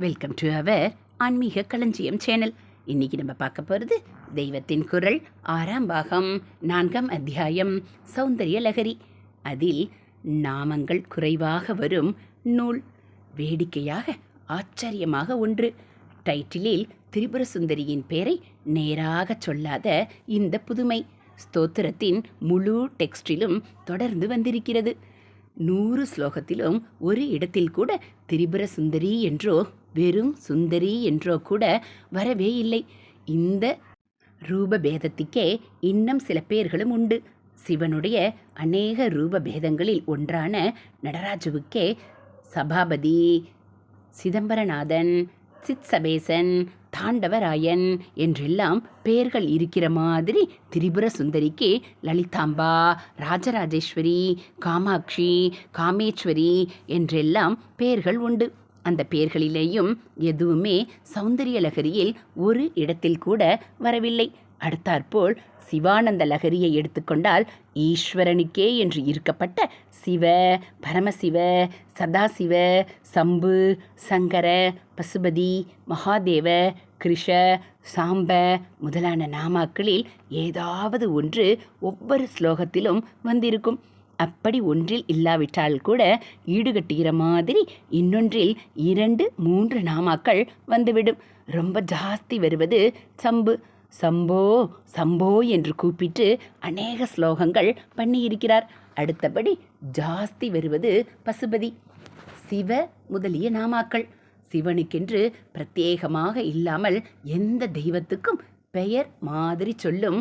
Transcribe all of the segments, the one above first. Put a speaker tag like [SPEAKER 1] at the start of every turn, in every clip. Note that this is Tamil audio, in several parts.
[SPEAKER 1] வெல்கம் டு அவர் ஆன்மீக களஞ்சியம் சேனல் இன்னைக்கு நம்ம பார்க்க போகிறது தெய்வத்தின் குரல் ஆறாம் பாகம் நான்காம் அத்தியாயம் சௌந்தரிய லகரி. அதில் நாமங்கள் குறைவாக வரும் நூல் வேடிக்கையாக ஆச்சரியமாக ஒன்று. டைட்டிலில் திரிபுர சுந்தரியின் பெயரை நேராக சொல்லாத இந்த புதுமை ஸ்தோத்திரத்தின் முழு டெக்ஸ்டிலும் தொடர்ந்து வந்திருக்கிறது. நூறு ஸ்லோகத்திலும் ஒரு இடத்தில் கூட திரிபுர சுந்தரி என்றோ வெறும் சுந்தரி என்றோ கூட வரவே இல்லை. இந்த ரூபபேதத்துக்கே இன்னும் சில பேர்களும் உண்டு. சிவனுடைய அநேக ரூபபேதங்களில் ஒன்றான நடராஜுவுக்கே சபாபதி சிதம்பரநாதன் சித்சபேசன் தாண்டவராயன் என்றெல்லாம் பெயர்கள் இருக்கிற மாதிரி திரிபுர சுந்தரிக்கு லலிதாம்பா ராஜராஜேஸ்வரி காமாட்சி காமேஸ்வரி என்றெல்லாம் பெயர்கள் உண்டு. அந்த பெயர்களிலேயும் எதுவுமே சௌந்தரிய லகரியில் ஒரு இடத்தில் கூட வரவில்லை. அடுத்தாற்போல் சிவானந்த லகரியை எடுத்துக்கொண்டால் ஈஸ்வரனுக்கே என்று இருக்கப்பட்ட சிவ பரமசிவ சதாசிவ சம்பு சங்கர பசுபதி மகாதேவ கிருஷ சாம்ப முதலான நாமாக்களில் ஏதாவது ஒன்று ஒவ்வொரு ஸ்லோகத்திலும் வந்திருக்கும். அப்படி ஒன்றில் இல்லாவிட்டால் கூட ஈடுகட்டுகிற மாதிரி இன்னொன்றில் இரண்டு மூன்று நாமாக்கள் வந்துவிடும். ரொம்ப ஜாஸ்தி வருவது சம்பு. சம்போ சம்போ என்று கூப்பிட்டு அநேக ஸ்லோகங்கள் பண்ணியிருக்கிறார். அடுத்தபடி ஜாஸ்தி வருவது பசுபதி சிவ முதலிய நாமாக்கள். சிவனுக்கென்று பிரத்யேகமாக இல்லாமல் எந்த தெய்வத்துக்கும் பெயர் மாதிரி சொல்லும்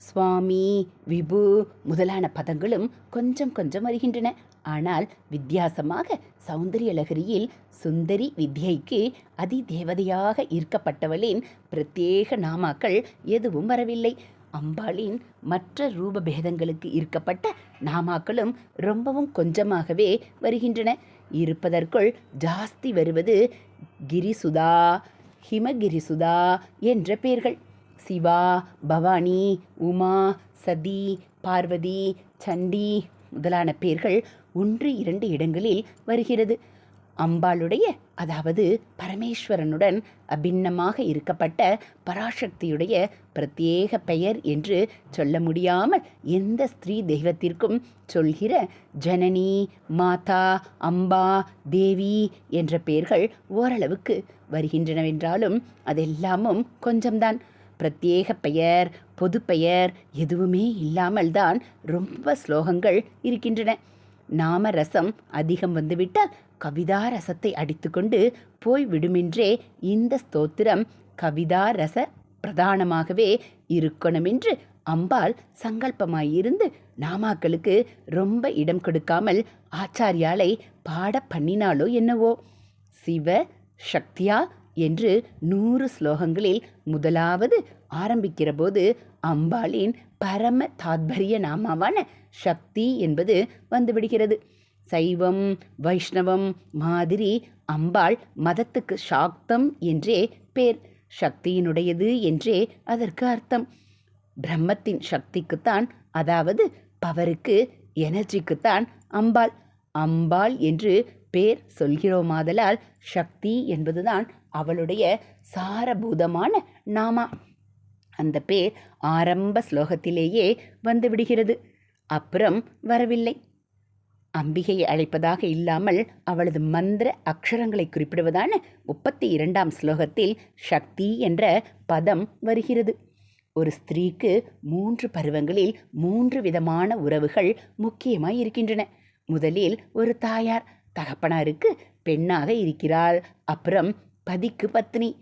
[SPEAKER 1] சுவாமி விபு முதலான பதங்களும் கொஞ்சம் கொஞ்சம் வருகின்றன. ஆனால் வித்தியாசமாக சௌந்தரிய லகரியில் சுந்தரி வித்யைக்கு அதி தேவதையாக ஈர்க்கப்பட்டவளின் பிரத்யேக நாமாக்கள் எதுவும் வரவில்லை. அம்பாளின் மற்ற ரூபபேதங்களுக்கு இருக்கப்பட்ட ஈர்க்கப்பட்ட நாமாக்களும் ரொம்பவும் கொஞ்சமாகவே வருகின்றன. இருப்பதற்குள் ஜாஸ்தி வருவது கிரிசுதா ஹிமகிரிசுதா என்ற பெயர்கள். சிவா பவானி உமா சதி பார்வதி சண்டி முதலான பெயர்கள் ஒன்று இரண்டு இடங்களில் வருகிறது. அம்பாளுடைய அதாவது பரமேஸ்வரனுடன் அபிண்ணமாக இருக்கப்பட்ட பராசக்தியுடைய பிரத்யேக பெயர் என்று சொல்ல முடியாமல் எந்த ஸ்திரீ தெய்வத்திற்கும் சொல்கிற ஜனனி மாதா அம்பா தேவி என்ற பெயர்கள் ஓரளவுக்கு வருகின்றனவென்றாலும் அதெல்லாமும் கொஞ்சம்தான். பிரத்யேக பெயர் பொது பெயர் எதுவுமே இல்லாமல் தான் ரொம்ப ஸ்லோகங்கள் இருக்கின்றன. நாம ரசம் அதிகம் வந்துவிட்டால் கவிதா ரசத்தை அடித்துக்கொண்டு போய் விடுமென்றே இந்த ஸ்தோத்திரம் கவிதா ரச பிரதானமாகவே இருக்கணுமென்று அம்பாள் சங்கல்பமாயிருந்து நாமாக்களுக்கு ரொம்ப இடம் கொடுக்காமல் ஆச்சாரியாலை பாட பண்ணினாலோ என்னவோ? சிவ சக்தியா என்று நூறு ஸ்லோகங்களில் முதலாவது ஆரம்பிக்கிற போது அம்பாளின் பரம தாத்பரிய நாமாவான சக்தி என்பது வந்துவிடுகிறது. சைவம் வைஷ்ணவம் மாதிரி அம்பாள் மதத்துக்கு சாக்தம் என்றே பேர். சக்தியினுடையது என்றே அதற்கு அர்த்தம். பிரம்மத்தின் சக்திக்குத்தான் அதாவது பவருக்கு எனர்ஜிக்குத்தான் அம்பாள். அம்பாள் என்று பேர் சொல்கிறோமாதலால் சக்தி என்பதுதான் அவளுடைய சாரபூதமான நாமா. அந்த பேர் ஆரம்ப ஸ்லோகத்திலேயே வந்துவிடுகிறது. அப்புறம் வரவில்லை. அம்பிகையை அழைப்பதாக இல்லாமல் அவளது மந்திர அக்ஷரங்களை குறிப்பிடுவதான முப்பத்தி இரண்டாம் ஸ்லோகத்தில் சக்தி என்ற பதம் வருகிறது. ஒரு ஸ்திரீக்கு மூன்று பருவங்களில் மூன்று விதமான உறவுகள் முக்கியமாய் இருக்கின்றன. முதலில் ஒரு தாயார் தகப்பனாருக்கு பெண்ணாக இருக்கிறாள் அப்புறம் பதிக்கு பத்னி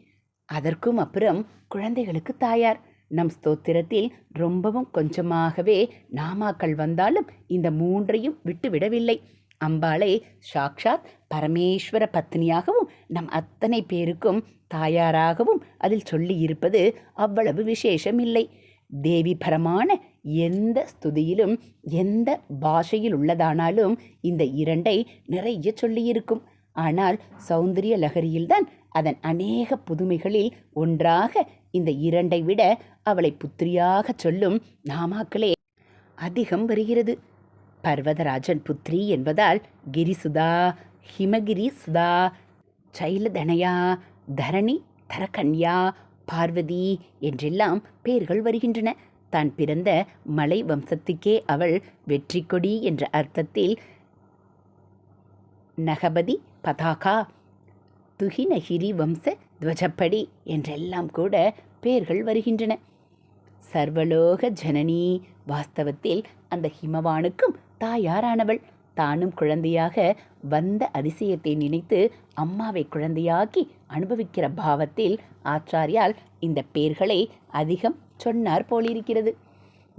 [SPEAKER 1] அதற்கும் அப்புறம் குழந்தைகளுக்கு தாயார். நம் ஸ்தோத்திரத்தில் ரொம்பவும் கொஞ்சமாகவே நாமாக்கள் வந்தாலும் இந்த மூன்றையும் விட்டுவிடவில்லை. அம்பாளை சாக்ஷாத் பரமேஸ்வர பத்னியாகவும் நம் அத்தனை பேருக்கும் தாயாராகவும் அதில் சொல்லி இருப்பது அவ்வளவு விசேஷம் இல்லை தேவி பரமான எந்த ஸ்துதியிலும் எந்த பாஷையில் உள்ளதானாலும் இந்த இரண்டை நிறைய சொல்லியிருக்கும். ஆனால் சௌந்தரிய லகரியில்தான் அதன் அநேக புதுமைகளில் ஒன்றாக இந்த இரண்டை விட அவளை புத்திரியாக சொல்லும் நாமாக்களே அதிகம் வருகிறது. பர்வதராஜன் புத்திரி என்பதால் கிரிசுதா ஹிமகிரி சுதா சைலதனையா தரணி தரகன்யா பார்வதி என்றெல்லாம் பெயர்கள் வருகின்றன. தான் பிறந்த மலை வம்சத்துக்கே அவள் வெற்றி கொடி என்ற அர்த்தத்தில் நகபதி பதாகா துகினகிரி வம்ச துவஜப்படி என்றெல்லாம் கூட பெயர்கள் வருகின்றன. சர்வலோக ஜனனி. வாஸ்தவத்தில் அந்த ஹிமவானுக்கும் தாயாரானவள். தானும் குழந்தையாக வந்த அதிசயத்தை நினைத்து அம்மாவை குழந்தையாக்கி அனுபவிக்கிற பாவத்தில் ஆச்சாரியால் இந்த பெயர்களை அதிகம் சொன்னார் போலிருக்கிறது.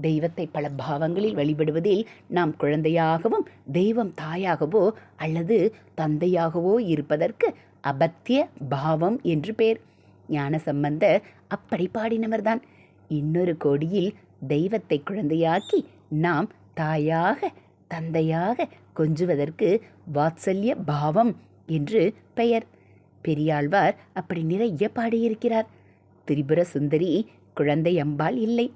[SPEAKER 1] தெய்வத்தை பல பாவங்களில் வழிபடுவதில் நாம் குழந்தையாகவும் தெய்வம் தாயாகவோ அல்லது தந்தையாகவோ இருப்பதற்கு அபத்திய பாவம் என்று பேர். ஞானசம்பந்த அப்படி பாடினவர்தான். இன்னொரு கோடியில் தெய்வத்தை குழந்தையாக்கி நாம் தாயாக தந்தையாக கொஞ்சுவதற்கு வாத்சல்ய பாவம் என்று பெயர். பெரியாழ்வார் அப்படி நிறைய பாடியிருக்கிறார். திரிபுர சுந்தரி குழந்தை அம்பாள் இல்லை.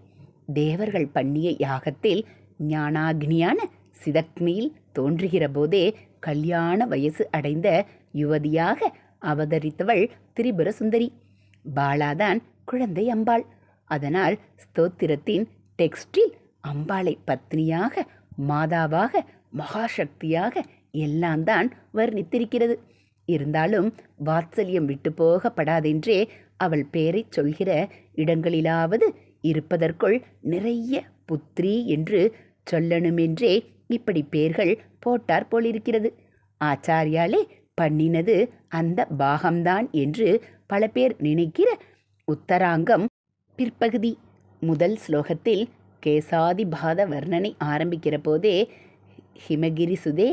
[SPEAKER 1] தேவர்கள் பண்ணிய யாகத்தில் ஞானாக்னியான சிதக்னியில் தோன்றுகிற போதே கல்யாண வயசு அடைந்த யுவதியாக அவதரித்தவள் திரிபுர சுந்தரி. பாலாதான் குழந்தை அம்பாள். அதனால் ஸ்தோத்திரத்தின் டெக்ஸ்டில் அம்பாளை பத்னியாக மாதாவாக மகாசக்தியாக எல்லாம் தான் வர்ணித்திருக்கிறது. இருந்தாலும் வாத்சல்யம் விட்டு போகப்படாதென்றே அவள் பெயரைச் சொல்கிற இடங்களிலாவது இருப்பதற்குள் நிறைய புத்ரி என்று சொல்லணுமென்றே இப்படி பெயர்கள் போட்டார் போலிருக்கிறது. ஆச்சாரியாலே பண்ணினது அந்த பாகம்தான் என்று பல பேர் நினைக்கிற உத்தராங்கம் பிற்பகுதி. முதல் ஸ்லோகத்தில் கேசாதிபாத வர்ணனை ஆரம்பிக்கிற போதே ஹிமகிரி சுதே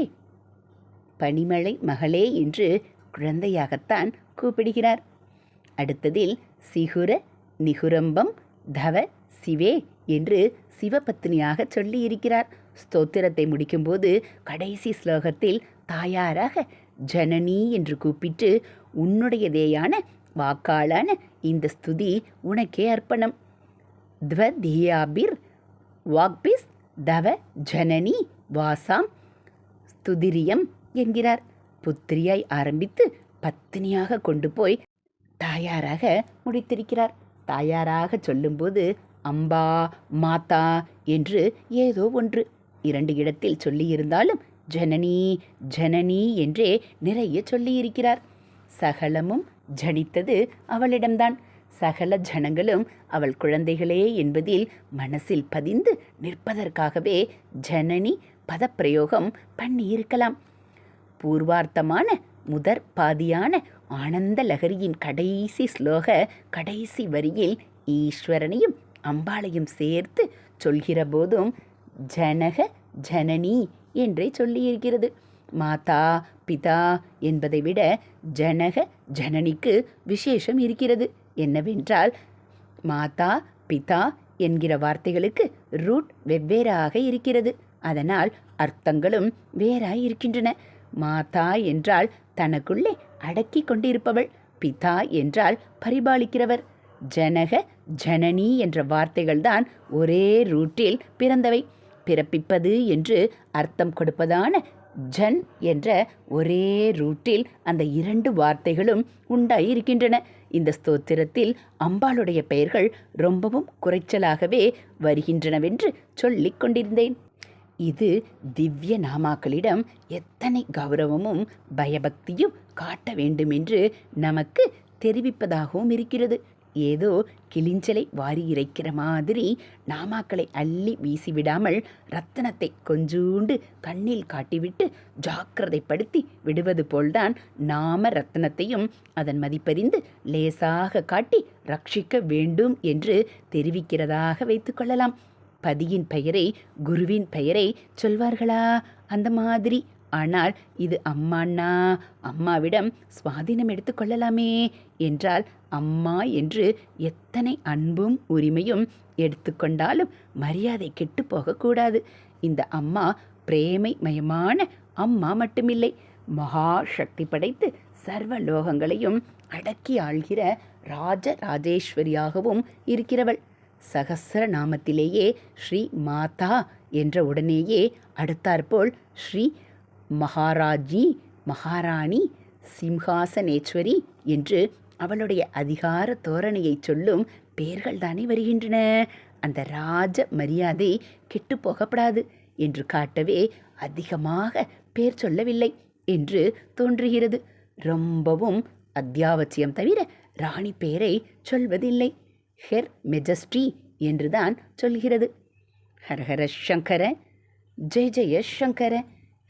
[SPEAKER 1] பனிமழை மகளே என்று குழந்தையாகத்தான் கூப்பிடுகிறார். அடுத்ததில் சிகுர நிகுரம்பம் தவ சிவே என்று சிவபத்னியாக சொல்லியிருக்கிறார். ஸ்தோத்திரத்தை முடிக்கும்போது கடைசி ஸ்லோகத்தில் தாயாராக ஜனனி என்று கூப்பிட்டு உன்னுடையதேயான வாக்காளான இந்த ஸ்துதி உனக்கே அர்ப்பணம். துவதியாபிர் வாக்பிஸ் தவ ஜனனி வாசாம் ஸ்துதிரியம் என்கிறார். புத்திரியாய் ஆரம்பித்து பத்தினியாக கொண்டு போய் தாயாராக முடித்திருக்கிறார். தாயாராக சொல்லும்போது அம்பா மாதா என்று ஏதோ ஒன்று. இரண்டு இடத்தில் சொல்லியிருந்தாலும் ஜனனி ஜனனி என்றே நிறைய சொல்லியிருக்கிறார். சகலமும் ஜனித்தது அவளிடம்தான். சகல ஜனங்களும் அவள் குழந்தைகளே என்பதில் மனசில் பதிந்து நிற்பதற்காகவே ஜனனி பதப்பிரயோகம் பண்ணியிருக்கலாம். பூர்வார்த்தமான முதற் பாதியான ஆனந்த லகரியின் கடைசி ஸ்லோக கடைசி வரியில் ஈஸ்வரனையும் அம்பாளையும் சேர்த்து சொல்கிற போதும் ஜனக ஜனனி என்றே சொல்லியிருக்கிறது. மாதா பிதா என்பதை விட ஜனக ஜனனிக்கு விசேஷம் இருக்கிறது. என்னவென்றால் மாதா பிதா என்கிற வார்த்தைகளுக்கு ரூட் வெவ்வேறாக இருக்கிறது. அதனால் அர்த்தங்களும் வேறாய் இருக்கின்றன. மாதா என்றால் தனக்குள்ளே அடக்கி கொண்டிருப்பவள். பிதா என்றால் பரிபாலிக்கிறவர். ஜனக ஜனனி என்ற வார்த்தைகள்தான் ஒரே ரூட்டில் பிறந்தவை. பிறப்பிப்பது என்று அர்த்தம் கொடுப்பதான ஜன் என்ற ஒரே ரூட்டில் அந்த இரண்டு வார்த்தைகளும் உண்டாயிருக்கின்றன. இந்த ஸ்தோத்திரத்தில் அம்பாளுடைய பெயர்கள் ரொம்பவும் குறைச்சலாகவே வருகின்றனவென்று சொல்லிக் கொண்டிருந்தேன். இது திவ்ய நாமாக்களிடம் எத்தனை கௌரவமும் பயபக்தியும் காட்ட வேண்டுமென்று நமக்கு தெரிவிப்பதாகவும் இருக்கிறது. ஏதோ கிளிஞ்சலை வாரி இறைக்கிற மாதிரி நாமாக்களை அள்ளி வீசிவிடாமல் ரத்தனத்தை கொஞ்சூண்டு கண்ணில் காட்டிவிட்டு ஜாக்கிரதைப்படுத்தி விடுவது போல்தான் நாம ரத்தனத்தையும் அதன் மதிப்பறிந்து லேசாக காட்டி ரட்சிக்க வேண்டும் என்று தெரிவிக்கிறதாக வைத்துக்கொள்ளலாம் பதியின் பெயரை குருவின் பெயரை சொல்வார்களா? அந்த மாதிரி ஆனால் இது அம்மாண்ணா அம்மாவிடம் சுவாதீனம் எடுத்துக்கொள்ளலாமே என்றால் அம்மா என்று எத்தனை அன்பும் உரிமையும் எடுத்துக்கொண்டாலும் மரியாதை கெட்டு போகக்கூடாது இந்த அம்மா பிரேமை மயமான அம்மா மட்டுமில்லை. மகா சக்தி படைத்து சர்வ லோகங்களையும் அடக்கி ஆள்கிற ராஜ ராஜேஸ்வரியாகவும் இருக்கிறவள். சகசர நாமத்திலேயே ஸ்ரீ மாதா என்ற உடனேயே அடுத்தாற்போல் ஸ்ரீ மகாராஜி மகாராணி சிம்ஹாசனேஸ்வரி என்று அவளுடைய அதிகார தோரணையை சொல்லும் பெயர்கள் தானே வருகின்றன. அந்த ராஜ மரியாதை கெட்டு போகப்படாது என்று காட்டவே அதிகமாக பேர் சொல்லவில்லை என்று தோன்றுகிறது. ரொம்பவும் அத்தியாவசியம் தவிர ராணி பெயரை சொல்வதில்லை. ஹெர் மெஜஸ்டி என்றுதான் சொல்கிறது. ஹரஹர சங்கர ஜெய ஜெய சங்கர